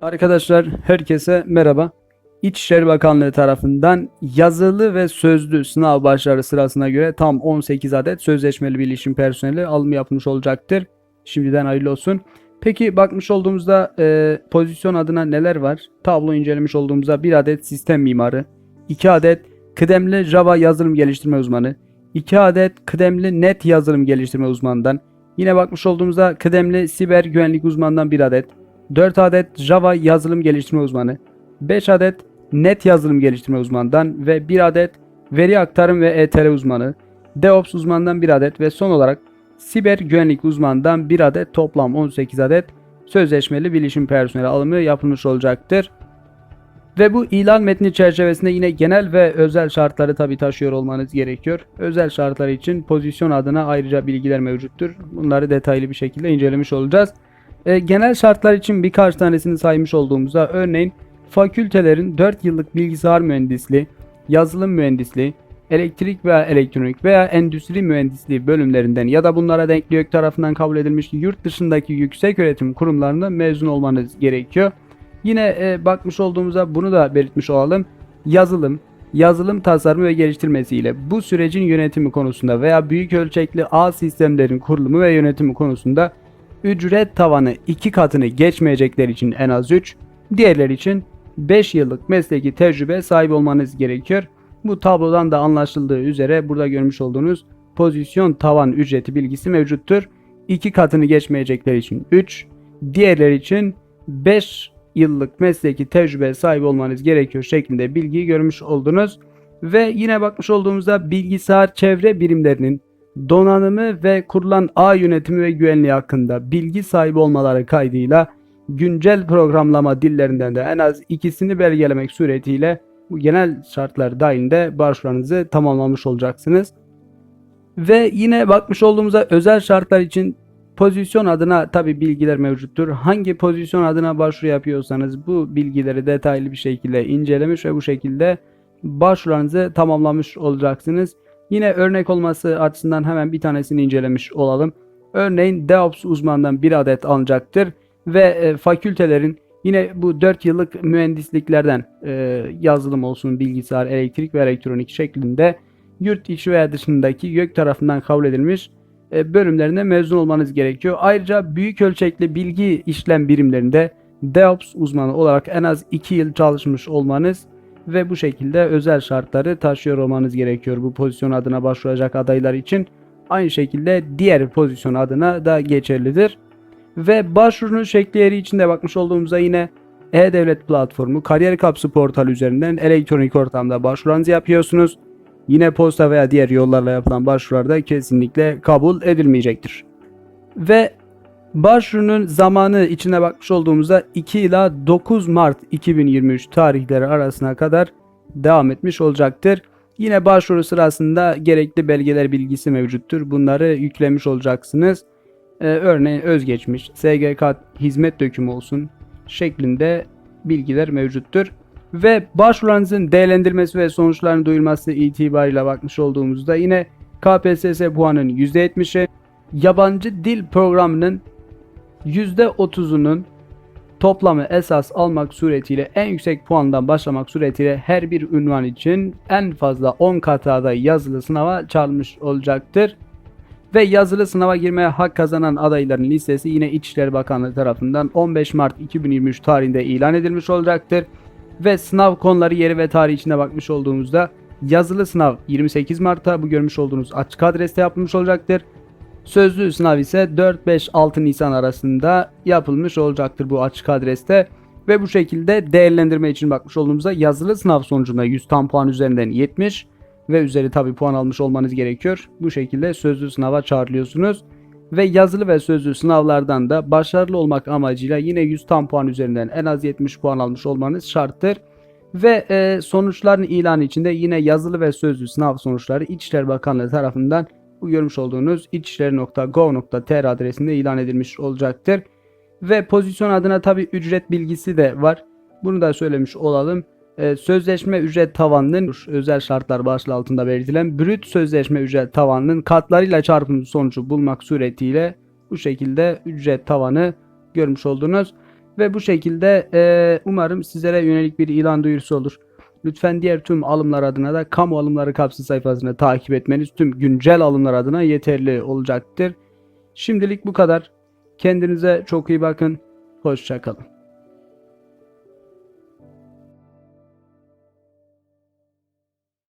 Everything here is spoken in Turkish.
Arkadaşlar herkese merhaba. İçişleri Bakanlığı tarafından yazılı ve sözlü sınav başları sırasına göre tam 18 adet sözleşmeli bilişim personeli alımı yapılmış olacaktır. Şimdiden hayırlı olsun. Peki bakmış olduğumuzda e, pozisyon adına neler var? Tablo incelemiş olduğumuzda bir adet sistem mimarı, 2 adet kıdemli Java yazılım geliştirme uzmanı, 2 adet kıdemli net yazılım geliştirme uzmanından, yine bakmış olduğumuzda kıdemli siber güvenlik uzmanından bir adet, 4 adet Java yazılım geliştirme uzmanı, 5 adet net yazılım geliştirme uzmanından ve 1 adet veri aktarım ve ETL uzmanı, DevOps uzmanından 1 adet ve son olarak siber güvenlik uzmanından 1 adet toplam 18 adet sözleşmeli bilişim personeli alımı yapılmış olacaktır. Ve bu ilan metni çerçevesinde yine genel ve özel şartları tabi taşıyor olmanız gerekiyor. Özel şartlar için pozisyon adına ayrıca bilgiler mevcuttur. Bunları detaylı bir şekilde incelemiş olacağız. E, genel şartlar için birkaç tanesini saymış olduğumuzda örneğin fakültelerin 4 yıllık bilgisayar mühendisliği, yazılım mühendisliği, elektrik veya elektronik veya endüstri mühendisliği bölümlerinden ya da bunlara denk YÖK tarafından kabul edilmiş yurt dışındaki yüksek öğretim kurumlarında mezun olmanız gerekiyor. Yine e, bakmış olduğumuzda bunu da belirtmiş olalım. Yazılım, yazılım tasarımı ve geliştirmesiyle bu sürecin yönetimi konusunda veya büyük ölçekli ağ sistemlerin kurulumu ve yönetimi konusunda ücret tavanı iki katını geçmeyecekler için en az 3, diğerler için 5 yıllık mesleki tecrübe sahibi olmanız gerekiyor. Bu tablodan da anlaşıldığı üzere burada görmüş olduğunuz pozisyon tavan ücreti bilgisi mevcuttur. 2 katını geçmeyecekler için 3, diğerler için 5 yıllık mesleki tecrübe sahibi olmanız gerekiyor şeklinde bilgiyi görmüş oldunuz. Ve yine bakmış olduğumuzda bilgisayar çevre birimlerinin donanımı ve kurulan ağ yönetimi ve güvenliği hakkında bilgi sahibi olmaları kaydıyla güncel programlama dillerinden de en az ikisini belgelemek suretiyle bu genel şartlar dahilinde başvurunuzu tamamlamış olacaksınız. Ve yine bakmış olduğumuzda özel şartlar için pozisyon adına tabi bilgiler mevcuttur. Hangi pozisyon adına başvuru yapıyorsanız bu bilgileri detaylı bir şekilde incelemiş ve bu şekilde başvurularınızı tamamlamış olacaksınız. Yine örnek olması açısından hemen bir tanesini incelemiş olalım. Örneğin DevOps uzmanından bir adet alınacaktır ve e, fakültelerin yine bu 4 yıllık mühendisliklerden e, yazılım olsun, bilgisayar, elektrik ve elektronik şeklinde yurt içi veya dışındaki YÖK tarafından kabul edilmiş e, bölümlerinde mezun olmanız gerekiyor. Ayrıca büyük ölçekli bilgi işlem birimlerinde DevOps uzmanı olarak en az 2 yıl çalışmış olmanız ve bu şekilde özel şartları taşıyor olmanız gerekiyor bu pozisyon adına başvuracak adaylar için. Aynı şekilde diğer pozisyon adına da geçerlidir. Ve başvurunun şekli yeri içinde bakmış olduğumuzda yine E-Devlet platformu kariyer kapsı portalı üzerinden elektronik ortamda başvuranızı yapıyorsunuz. Yine posta veya diğer yollarla yapılan başvurularda kesinlikle kabul edilmeyecektir. Ve başvurunun zamanı içine bakmış olduğumuzda 2 ila 9 Mart 2023 tarihleri arasına kadar devam etmiş olacaktır. Yine başvuru sırasında gerekli belgeler bilgisi mevcuttur. Bunları yüklemiş olacaksınız. Ee, örneğin özgeçmiş, SGK hizmet dökümü olsun şeklinde bilgiler mevcuttur. Ve başvurularınızın değerlendirmesi ve sonuçlarının duyulması itibariyle bakmış olduğumuzda yine KPSS puanının %70'i, yabancı dil programının %30'unun toplamı esas almak suretiyle en yüksek puandan başlamak suretiyle her bir ünvan için en fazla 10 katada yazılı sınava çağrılmış olacaktır. Ve yazılı sınava girmeye hak kazanan adayların listesi yine İçişleri Bakanlığı tarafından 15 Mart 2023 tarihinde ilan edilmiş olacaktır. Ve sınav konuları yeri ve tarihi içine bakmış olduğumuzda yazılı sınav 28 Mart'ta bu görmüş olduğunuz açık adreste yapılmış olacaktır. Sözlü sınav ise 4-5-6 Nisan arasında yapılmış olacaktır bu açık adreste. Ve bu şekilde değerlendirme için bakmış olduğumuzda yazılı sınav sonucunda 100 tam puan üzerinden 70 ve üzeri tabi puan almış olmanız gerekiyor. Bu şekilde sözlü sınava çağrılıyorsunuz. Ve yazılı ve sözlü sınavlardan da başarılı olmak amacıyla yine 100 tam puan üzerinden en az 70 puan almış olmanız şarttır. Ve e, sonuçların ilanı içinde yine yazılı ve sözlü sınav sonuçları İçişleri Bakanlığı tarafından bu görmüş olduğunuz içişleri.gov.tr adresinde ilan edilmiş olacaktır. Ve pozisyon adına tabi ücret bilgisi de var. Bunu da söylemiş olalım. Ee, sözleşme ücret tavanının özel şartlar başlığı altında belirtilen brüt sözleşme ücret tavanının katlarıyla çarpımı sonucu bulmak suretiyle bu şekilde ücret tavanı görmüş oldunuz. Ve bu şekilde e, umarım sizlere yönelik bir ilan duyurusu olur. Lütfen diğer tüm alımlar adına da kamu alımları kapsız sayfasını takip etmeniz tüm güncel alımlar adına yeterli olacaktır. Şimdilik bu kadar. Kendinize çok iyi bakın. Hoşçakalın.